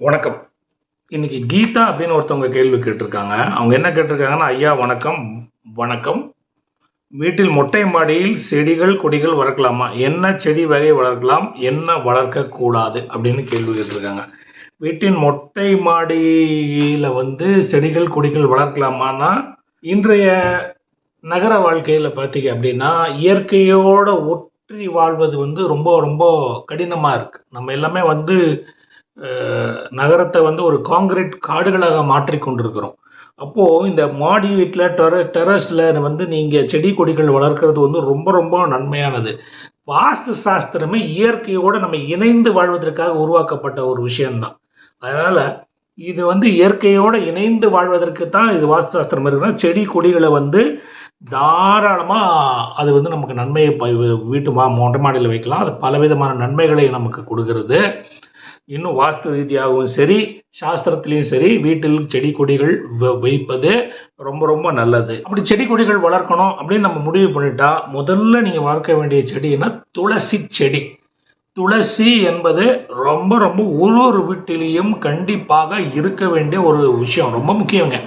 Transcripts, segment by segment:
வணக்கம். இன்னைக்கு கீதா அப்படின்னு ஒருத்தவங்க கேள்வி கேட்டிருக்காங்க. அவங்க என்ன கேட்டிருக்காங்கன்னா ஐயா வணக்கம். வணக்கம். வீட்டில் மொட்டை மாடியில் செடிகள் கொடிகள் வளர்க்கலாமா? என்ன செடி வகை வளர்க்கலாம்? என்ன வளர்க்க கூடாது அப்படின்னு கேள்வி கேட்டிருக்காங்க. வீட்டின் மொட்டை மாடியில் வந்து செடிகள் கொடிகள் வளர்க்கலாமான்னா இன்றைய நகர வாழ்க்கையில் பார்த்தீங்க அப்படின்னா இயற்கையோட ஒற்றி வாழ்வது வந்து ரொம்ப ரொம்ப கடினமாக இருக்குது நம்ம எல்லாமே வந்து நகரத்தை வந்து ஒரு காங்கிரீட் காடுகளாக மாற்றி கொண்டிருக்கிறோம். அப்போது இந்த மாடி வீட்டில் டெர டெரஸில் வந்து நீங்கள் செடி கொடிகள் வளர்க்குறது வந்து ரொம்ப ரொம்ப நன்மையானது. வாஸ்து சாஸ்திரமே இயற்கையோடு நம்ம இணைந்து வாழ்வதற்காக உருவாக்கப்பட்ட ஒரு விஷயம்தான். அதனால் இது வந்து இயற்கையோடு இணைந்து வாழ்வதற்கு தான் இது வாஸ்து சாஸ்திரம் இருக்குன்னா செடி கொடிகளை வந்து தாராளமாக அது வந்து நமக்கு நன்மையை ப வீட்டு மா மொண்டை மாடியில் வைக்கலாம். அது பலவிதமான நன்மைகளை நமக்கு கொடுக்கறது. இன்னும் வாஸ்து ரீதியாகவும் சரி சாஸ்திரத்திலையும் சரி வீட்டில் செடி கொடிகள் வ- வைப்பது ரொம்ப ரொம்ப நல்லது. அப்படி செடி கொடிகள் வளர்க்கணும் அப்படின்னு நம்ம முடிவு பண்ணிட்டா முதல்ல நீங்கள் வளர்க்க வேண்டிய செடின்னா துளசி செடி. துளசி என்பது ரொம்ப ரொம்ப ஒரு ஒரு வீட்டிலையும் கண்டிப்பாக இருக்க வேண்டிய ஒரு விஷயம் ரொம்ப முக்கியங்க.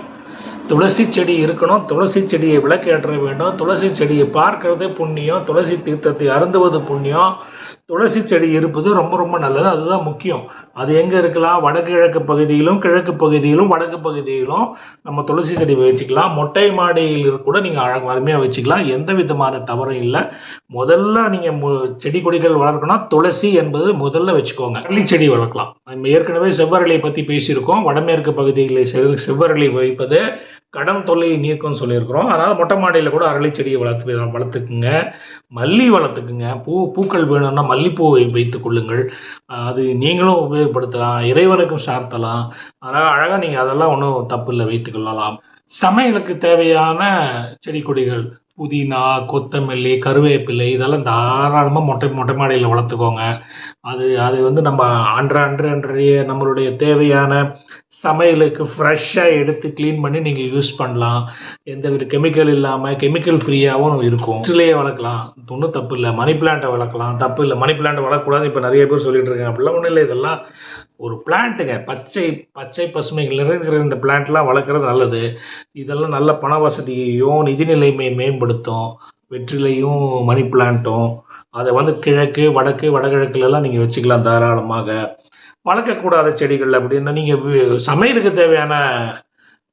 துளசி செடி இருக்கணும் துளசி செடியை விளக்கேற்ற வேண்டும் துளசி செடியை பார்க்கறது புண்ணியம் துளசி தீர்த்தத்தை அருந்துவது புண்ணியம் துளசி செடி இருப்பது ரொம்ப ரொம்ப நல்லது. அதுதான் முக்கியம். அது எங்கே இருக்கலாம்? வடக்கு கிழக்கு பகுதியிலும் கிழக்கு பகுதியிலும் வடக்கு பகுதியிலும் நம்ம துளசி செடி வச்சுக்கலாம். மொட்டை மாடியில் கூட நீங்கள் அழகு அருமையாக வச்சுக்கலாம். எந்த விதமான தவறும் இல்லை. முதல்ல நீங்கள் செடி கொடிகள் வளர்க்கணும் துளசி என்பது முதல்ல வச்சுக்கோங்க. அரளி செடி வளர்க்கலாம். நம்ம ஏற்கனவே செவ்வரளியை பற்றி பேசியிருக்கோம். வடமேற்கு பகுதியில் செவ்வரளி வைப்பது கடன் தொல்லையை நீக்கும்னு சொல்லியிருக்கிறோம். அதனால் மொட்டை மாடியில் கூட அரளி செடியை வளர்த்து வளர்த்துக்குங்க. மல்லி வளர்த்துக்குங்க. பூ பூக்கள் வேணும்னா மல்லிப்பூவை வைத்துக் கொள்ளுங்கள். அது நீங்களும் உபயோகப்படுத்தலாம். இறைவனுக்கும் சார்த்தலாம். அதனால் அழகாக நீங்கள் அதெல்லாம் ஒன்றும் தப்பு இல்லை வைத்துக் கொள்ளலாம். சமையலுக்கு தேவையான செடி கொடிகள் புதினா கொத்தமல்லி கருவேப்பிலை இதெல்லாம் தாராளமாக மொட்டை மொட்டை மாடியில் வளர்த்துக்கோங்க. அது அது வந்து நம்ம அன்று அன்று அன்றைய நம்மளுடைய தேவையான சமையலுக்கு ஃப்ரெஷ்ஷாக எடுத்து க்ளீன் பண்ணி நீங்கள் யூஸ் பண்ணலாம். எந்த வித கெமிக்கல் இல்லாமல் கெமிக்கல் ஃப்ரீயாகவும் இருக்கும். வீட்டிலேயே வளர்க்கலாம். ஒன்றும் தப்பு இல்லை. மணி பிளான்ட்டை வளர்க்கலாம். தப்பு இல்லை. மணி பிளான்ட் வளர்க்கக்கூடாது இப்போ நிறைய பேர் சொல்லிட்டு இருக்காங்க. அப்படிலாம் ஒன்றும் இல்லை. இதெல்லாம் ஒரு பிளான்ட்டுங்க பச்சை பச்சை பசுமைகள் நிறைந்திருக்கிற இந்த பிளான்ட்லாம் வளர்க்குறது நல்லது. இதெல்லாம் நல்ல பண வசதியையும் நிதி நிலைமையை மேம்படுத்தும் வெற்றிலையும் மணி பிளான்ட்டும் அதை வந்து கிழக்கு வடக்கு வடகிழக்குலலாம் நீங்கள் வச்சுக்கலாம் தாராளமாக. வளர்க்கக்கூடாத செடிகள் அப்படின்னா நீங்கள் சமையலுக்கு தேவையான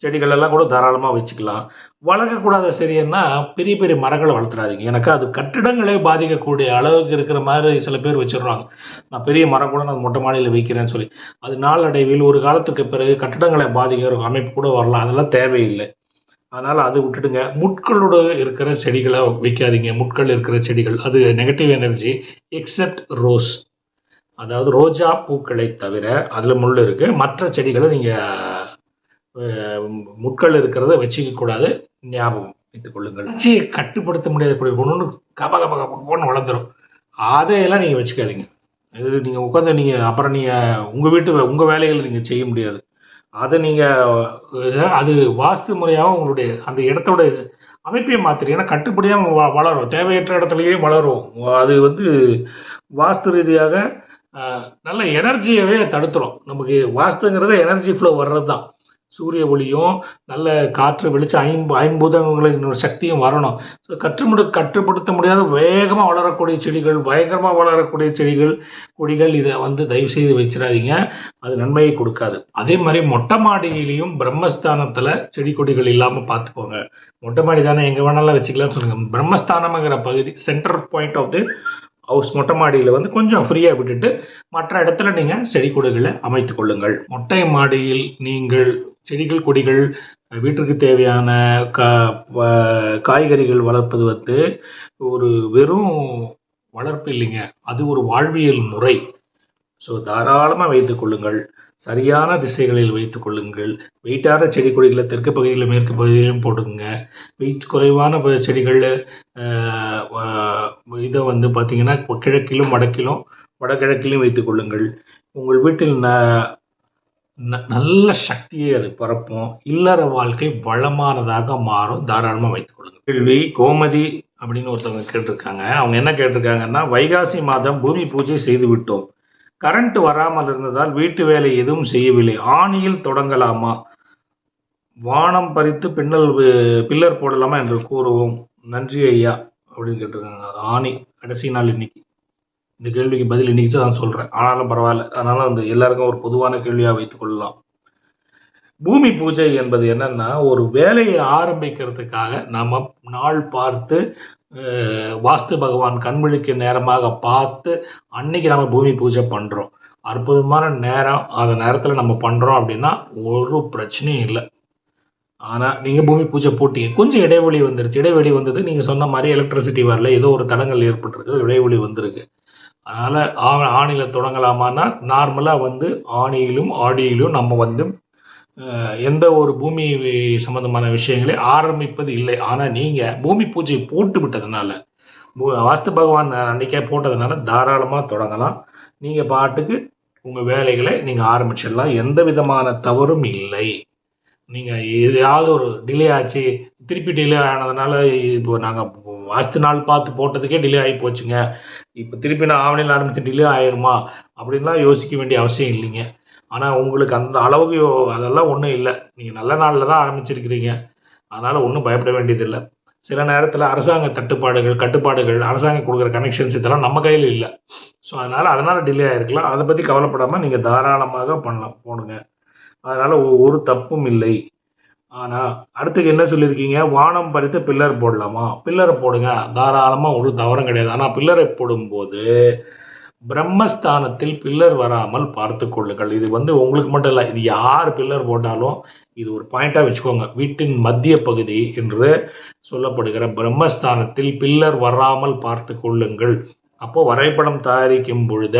செடிகள் எல்லாம் கூட தாராளமாக வச்சுக்கலாம். வளர்க்கக்கூடாத செடின்னா பெரிய பெரிய மரங்களை வளர்த்துறாதீங்க. எனக்கு அது கட்டிடங்களே பாதிக்கக்கூடிய அளவுக்கு இருக்கிற மாதிரி சில பேர் வச்சிடுறாங்க. நான் பெரிய மரம் கூட நான் மொட்டை மாடியில் வைக்கிறேன்னு சொல்லி. அது நாளடைவில் ஒரு காலத்துக்கு பிறகு கட்டிடங்களை பாதிக்கிற அமைப்பு கூட வரலாம். அதெல்லாம் தேவையில்லை. அதனால் அது விட்டுடுங்க. முட்களோடு இருக்கிற செடிகளை வைக்காதீங்க. முட்கள் இருக்கிற செடிகள். அது நெகட்டிவ் எனர்ஜி எக்ஸப்ட் ரோஸ் அதாவது ரோஜா பூக்களை தவிர அதில் முள் இருக்குது மற்ற செடிகளை நீங்கள் முட்கள் இருக்கிறத வச்சுக்கக்கூடாது ஞாபகம் வைத்துக் கொள்ளுங்கள். வச்சியை கட்டுப்படுத்த முடியாத ஒன்று கப கப கபன்னு வளர்ந்துடும் அதையெல்லாம் நீங்கள் வச்சுக்காதீங்க. இது நீங்கள் உட்காந்து நீங்கள் அப்புறம் நீங்கள் உங்கள் வீட்டு உங்கள் வேலைகளை நீங்கள் செய்ய முடியாது. அதை நீங்கள் அது வாஸ்து முறையாகவும் உங்களுடைய அந்த இடத்தோட அமைப்பையும் மாத்திரு ஏன்னா கட்டுப்படியாக வ வளரும். தேவையற்ற இடத்துலையே வளரும். அது வந்து வாஸ்து ரீதியாக நல்ல எனர்ஜியவே தடுத்துரும். நமக்கு வாஸ்துங்கிறது எனர்ஜி ஃப்ளோ வர்றது தான் சூரிய ஒளியும் நல்ல காற்று வெளிச்சம் ஐம்பு ஐம்பூதங்களின் சக்தியும் வரணும். ஸோ கற்றுமுடி கட்டுப்படுத்த முடியாத வேகமாக வளரக்கூடிய செடிகள் பயங்கரமாக வளரக்கூடிய செடிகள் கொடிகள் இதை வந்து தயவு செய்து வச்சிடாதீங்க. அது நன்மையை கொடுக்காது. அதே மாதிரி மொட்டை மாடியிலையும் பிரம்மஸ்தானத்தில் செடி கொடிகள் இல்லாமல் பார்த்துக்கோங்க. மொட்டை மாடி தானே எங்கே வேணாலும் வச்சுக்கலாம்னு சொல்லுங்கள் பிரம்மஸ்தானம்ங்கிற பகுதி centre point of the house மொட்டை மாடியில் வந்து கொஞ்சம் ஃப்ரீயாக விட்டுட்டு மற்ற இடத்துல நீங்கள் செடி கொடிகளை அமைத்துக் கொள்ளுங்கள். மொட்டை மாடியில் நீங்கள் செடிகள் கொடிகள் வீட்டிற்கு தேவையான கா காய்கறிகள் வளர்ப்பது வந்து ஒரு வெறும் வளர்ப்பு இல்லைங்க. அது ஒரு வாழ்வியல் முறை. ஸோ தாராளமாக வைத்துக் கொள்ளுங்கள். சரியான திசைகளில் வைத்துக் கொள்ளுங்கள். வெயிட்டான செடி கொடிகளை தெற்கு பகுதியில் மேற்கு பகுதியிலும் போட்டுக்கோங்க வெயிட் குறைவான செடிகள் செடிகளில் இதை வந்து பார்த்தீங்கன்னா கிழக்கிலும் வடக்கிலும் வடகிழக்கிலும் வைத்துக் கொள்ளுங்கள். உங்கள் வீட்டில் ந- நல்ல சக்தியை அது பரப்பும். இல்லற வாழ்க்கை வளமானதாக மாறும். தாராளமாக வைத்துக் கொள்ளுங்கள். கேள்வி கோமதி அப்படின்னு ஒருத்தவங்க கேட்டிருக்காங்க. அவங்க என்ன கேட்டிருக்காங்கன்னா வைகாசி மாதம் பூமி பூஜை செய்து விட்டோம். கரண்ட் வராமல் இருந்ததால் வீட்டு வேலை எதுவும் செய்யவில்லை. ஆணியில் தொடங்கலாமா? வானம் பறித்து பின்னல் பில்லர் போடலாமா என்று கூறுவோம். நன்றி ஐயா அப்படின்னு கேட்டிருக்காங்க. ஆணி கடைசி நாள் இன்னைக்கு. இந்த கேள்விக்கு பதில் இன்னைக்கு நான் சொல்றேன். ஆனாலும் பரவாயில்ல. அதனால அந்த எல்லாருக்கும் ஒரு பொதுவான கேள்வியாக வைத்துக் கொள்ளலாம். பூமி பூஜை என்பது என்னன்னா ஒரு வேலையை ஆரம்பிக்கிறதுக்காக நம்ம நாள் பார்த்து வாஸ்து பகவான் கண்விழிக்கு நேரமாக பார்த்து அன்னைக்கு நம்ம பூமி பூஜை பண்றோம். அற்புதமான நேரம். அந்த நேரத்தில் நம்ம பண்றோம் அப்படின்னா ஒரு பிரச்சனையும் இல்லை. ஆனா நீங்க பூமி பூஜை போட்டீங்க. கொஞ்சம் இடைவெளி வந்துருச்சு. இடைவெளி வந்தது நீங்க சொன்ன மாதிரி எலக்ட்ரிசிட்டி வரல. ஏதோ ஒரு தடங்கள் ஏற்பட்டிருக்கு. இடைவெளி வந்திருக்கு. அதனால் ஆ- ஆணியில தொடங்கலாமான்னா நார்மலாக வந்து ஆணியிலும் ஆடியிலும் நம்ம வந்து எந்த ஒரு பூமி சம்மந்தமான சம்பந்தமான விஷயங்களை ஆரம்பிப்பது இல்லை. ஆனால் நீங்கள் பூமி பூஜை போட்டு விட்டதுனால வாஸ்து பகவான் அன்னைக்கே போட்டதுனால தாராளமாக தொடங்கலாம். நீங்கள் பாட்டுக்கு உங்கள் வேலைகளை நீங்கள் ஆரம்பிச்சிடலாம். எந்த விதமான தவறும் இல்லை. நீங்கள் எதையாவது ஒரு டிலே ஆச்சு திருப்பி டிலே ஆனதுனால இப்போ நாங்கள் வாஸ்து நாள் பார்த்து போட்டதுக்கே டிலே ஆகி போச்சுங்க. இப்போ திருப்பி நான் ஆவணியில் ஆரம்பித்து டிலே ஆயிருமா? அப்படின்லாம் யோசிக்க வேண்டிய அவசியம் இல்லைங்க. ஆனால் உங்களுக்கு அந்த அளவுக்கு அதெல்லாம் ஒன்றும் இல்லை. நீங்கள் நல்ல நாளில் தான் ஆரம்பிச்சிருக்கிறீங்க. அதனால் ஒன்றும் பயப்பட வேண்டியதில்லை. சில நேரத்தில் அரசாங்க தட்டுப்பாடுகள் கட்டுப்பாடுகள் அரசாங்கம் கொடுக்குற கனெக்ஷன்ஸ் இதெல்லாம் நம்ம கையில் இல்லை. ஸோ அதனால் அதனால் டிலே ஆகிருக்கலாம் அதை பற்றி கவலைப்படாமல் நீங்கள் தாராளமாக பண்ணலாம் போடுங்க. அதனால் ஒரு தப்பும் இல்லை. ஆனால் அடுத்துக்கு என்ன சொல்லியிருக்கீங்க? வானம் பறித்து பில்லர் போடலாமா? பில்லரை போடுங்க. தாராளமாக ஒரு தவறும் கிடையாது. ஆனால் பில்லரை போடும்போது பிரம்மஸ்தானத்தில் பில்லர் வராமல் பார்த்து கொள்ளுங்கள். இது வந்து உங்களுக்கு மட்டும் இல்லை இது யார் பில்லர் போட்டாலும் இது ஒரு பாயிண்டாக வச்சுக்கோங்க. வீட்டின் மத்திய பகுதி என்று சொல்லப்படுகிற பிரம்மஸ்தானத்தில் பில்லர் வராமல் பார்த்து கொள்ளுங்கள். அப்போது வரைபடம் தயாரிக்கும் பொழுத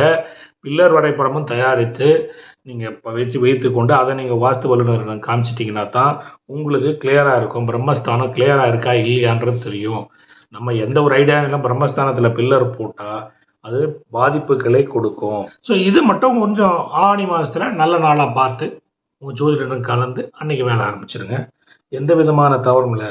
பில்லர் வரைபடமும் தயாரித்து நீங்கள் இப்போ வச்சு வைத்து கொண்டு அதை நீங்கள் வாஸ்து வல்லுநரிடம் காமிச்சிட்டிங்கன்னா தான் உங்களுக்கு கிளியராக இருக்கும். பிரம்மஸ்தானம் கிளியராக இருக்கா இல்லையான்றது தெரியும். நம்ம எந்த ஒரு ஐடியா பிரம்மஸ்தானத்தில் பில்லர் போட்டால் அது பாதிப்புகளை கொடுக்கும். ஸோ இது மட்டும் கொஞ்சம் ஆவணி மாதத்தில் நல்ல நாளாக பார்த்து உங்கள் ஜோதிடரும் கலந்து அன்னைக்கு வேலை ஆரம்பிச்சிருங்க. எந்த விதமான தவறும் இல்லை.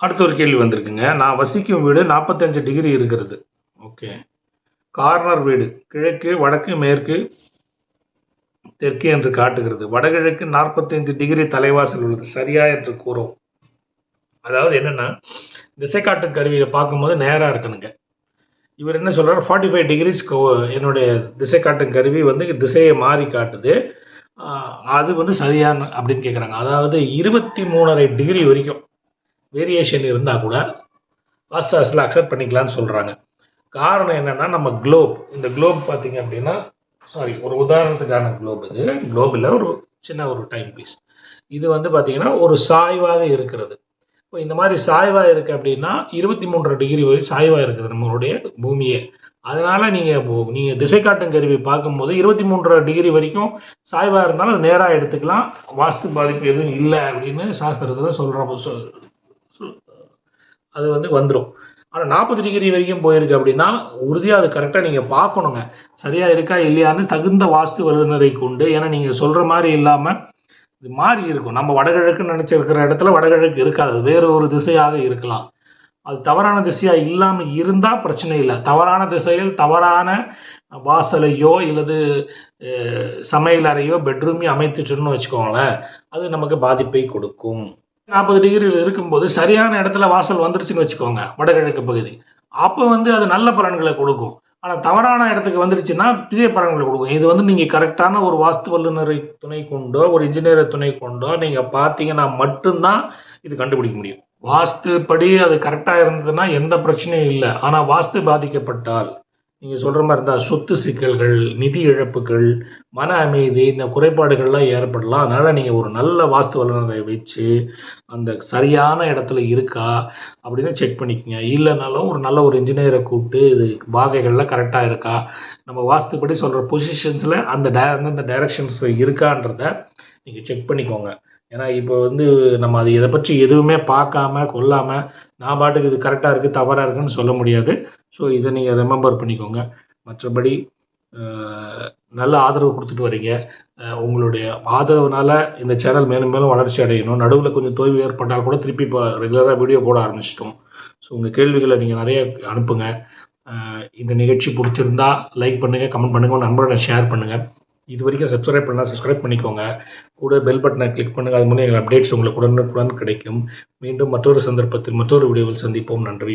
அடுத்த ஒரு கேள்வி வந்திருக்குங்க. நான் வசிக்கும் வீடு நாற்பத்தஞ்சு டிகிரி இருக்கிறது. ஓகே. கார்னர் வீடு கிழக்கு வடக்கு மேற்கு தெற்கு என்று காட்டுகிறது. வடகிழக்கு நாற்பத்தைந்து டிகிரி தலைவாசல் உள்ளது. சரியா என்று கூறும். அதாவது என்னன்னா திசைக்காட்டு கருவியை பார்க்கும்போது நேராக இருக்கணுங்க. இவர் என்ன சொல்கிறார் ஃபார்ட்டி ஃபைவ் டிகிரிஸ் என்னுடைய திசை காட்டும் கருவி வந்து திசையை மாறி காட்டுது. அது வந்து சரியான அப்படின்னு கேட்குறாங்க அதாவது இருபத்தி மூணரை டிகிரி வரைக்கும் வேரியேஷன் இருந்தால் கூட மாஸ்டர்ஸில் அக்செப்ட் பண்ணிக்கலாம்னு சொல்கிறாங்க காரணம் என்னென்னா நம்ம குளோப் இந்த குளோப் பார்த்தீங்க அப்படின்னா சாரி ஒரு உதாரணத்துக்கான குளோப் இது. குளோபில் ஒரு சின்ன ஒரு டைம் பீஸ் இது வந்து பார்த்தீங்கன்னா ஒரு சாய்வாக இருக்கிறது. இப்போ இந்த மாதிரி சாய்வாக இருக்குது அப்படின்னா இருபத்தி மூன்றரை டிகிரி வரை சாய்வாக இருக்குது நம்மளுடைய பூமியே. அதனால் நீங்கள் நீங்கள் திசை காட்டும் கருவி பார்க்கும்போது இருபத்தி மூன்றரை டிகிரி வரைக்கும் சாய்வாக இருந்தாலும் அது நேராக எடுத்துக்கலாம். வாஸ்து பாதிப்பு எதுவும் இல்லை அப்படின்னு சாஸ்திரத்தில் சொல்கிற அது வந்து வந்துடும் ஆனால் நாற்பது டிகிரி வரைக்கும் போயிருக்கு அப்படின்னா உறுதியாக அது கரெக்டாக நீங்கள் பார்க்கணுங்க. சரியாக இருக்கா இல்லையான்னு தகுந்த வாஸ்து வல்லுநரை கொண்டு ஏன்னா நீங்கள் சொல்கிற மாதிரி இல்லாமல் இது மாறி இருக்கும். நம்ம வடகிழக்குன்னு நினச்சிருக்கிற இடத்துல வடகிழக்கு இருக்காது. வேறு ஒரு திசையாக இருக்கலாம். அது தவறான திசையாக இல்லாமல் இருந்தால் பிரச்சனை இல்லை. தவறான திசையில் தவறான வாசலையோ இல்லது சமையல் அறையோ பெட்ரூமையோ அமைத்துட்டோம்னு வச்சுக்கோங்களேன் அது நமக்கு பாதிப்பை கொடுக்கும். நாற்பது டிகிரியில் இருக்கும்போது சரியான இடத்துல வாசல் வந்துருச்சுன்னு வச்சுக்கோங்க வடகிழக்கு பகுதி. அப்போ வந்து அது நல்ல பலன்களை கொடுக்கும். ஆனால் தவறான இடத்துக்கு வந்துருச்சுன்னா இதே பலன்களை கொடுக்கும். இது வந்து நீங்கள் கரெக்டான ஒரு வாஸ்து வல்லுநரை துணை கொண்டோ ஒரு இன்ஜினியரை துணை கொண்டோ நீங்கள் பார்த்தீங்கன்னா மட்டும்தான் இது கண்டுபிடிக்க முடியும். வாஸ்து படி அது கரெக்டாக இருந்ததுன்னா எந்த பிரச்சனையும் இல்லை. ஆனால் வாஸ்து பாதிக்கப்பட்டால் நீங்கள் சொல்கிற மாதிரி இருந்தால் சொத்து சிக்கல்கள் நிதி இழப்புகள் மன அமைதி இந்த குறைபாடுகள்லாம் ஏற்படலாம். அதனால் நீங்கள் ஒரு நல்ல வாஸ்து வல்லுநரை வச்சு அந்த சரியான இடத்துல இருக்கா அப்படின்னு செக் பண்ணிக்கோங்க. இல்லைனாலும் ஒரு நல்ல ஒரு இன்ஜினியரை கூப்பிட்டு இது பாகைகள்லாம் கரெக்டாக இருக்கா? நம்ம வாஸ்துப்படி சொல்கிற பொசிஷன்ஸில் அந்த டே அந்தந்த டைரக்ஷன்ஸ் இருக்கான்றத நீங்கள் செக் பண்ணிக்கோங்க. ஏன்னா இப்போ வந்து நம்ம அது இதை பற்றி எதுவுமே பார்க்காம கொல்லாமல் நான் பாட்டுக்கு இது கரெக்டாக இருக்குது தவறாக இருக்குன்னு சொல்ல முடியாது. ஸோ இதை நீங்கள் ரிமெம்பர் பண்ணிக்கோங்க. மற்றபடி நல்ல ஆதரவு கொடுத்துட்டு வரீங்க. உங்களுடைய ஆதரவுனால இந்த சேனல் மேலும் மேலும் வளர்ச்சி அடையணும். நடுவில் கொஞ்சம் தோய்வு ஏற்பட்டால் கூட திருப்பி இப்போ ரெகுலராக வீடியோ போட ஆரம்பிச்சிட்டோம். ஸோ உங்கள் கேள்விகளை நீங்கள் நிறைய அனுப்புங்க. இந்த நிகழ்ச்சி பிடிச்சிருந்தா லைக் பண்ணுங்கள் கமெண்ட் பண்ணுங்கள் உங்கள் நண்பர்களை ஷேர் பண்ணுங்கள் இது வரைக்கும் சப்ஸ்கிரைப் பண்ணால் சப்ஸ்கிரைப் பண்ணிக்கோங்க. கூட பெல் பட்டனை கிளிக் பண்ணுங்கள் அது மூலம் எங்கள் அப்டேட்ஸ் உங்களுக்கு உடனுக்குடன் கிடைக்கும். மீண்டும் மற்றொரு சந்தர்ப்பத்தில் மற்றொரு வீடியோவில் சந்திப்போம். நன்றி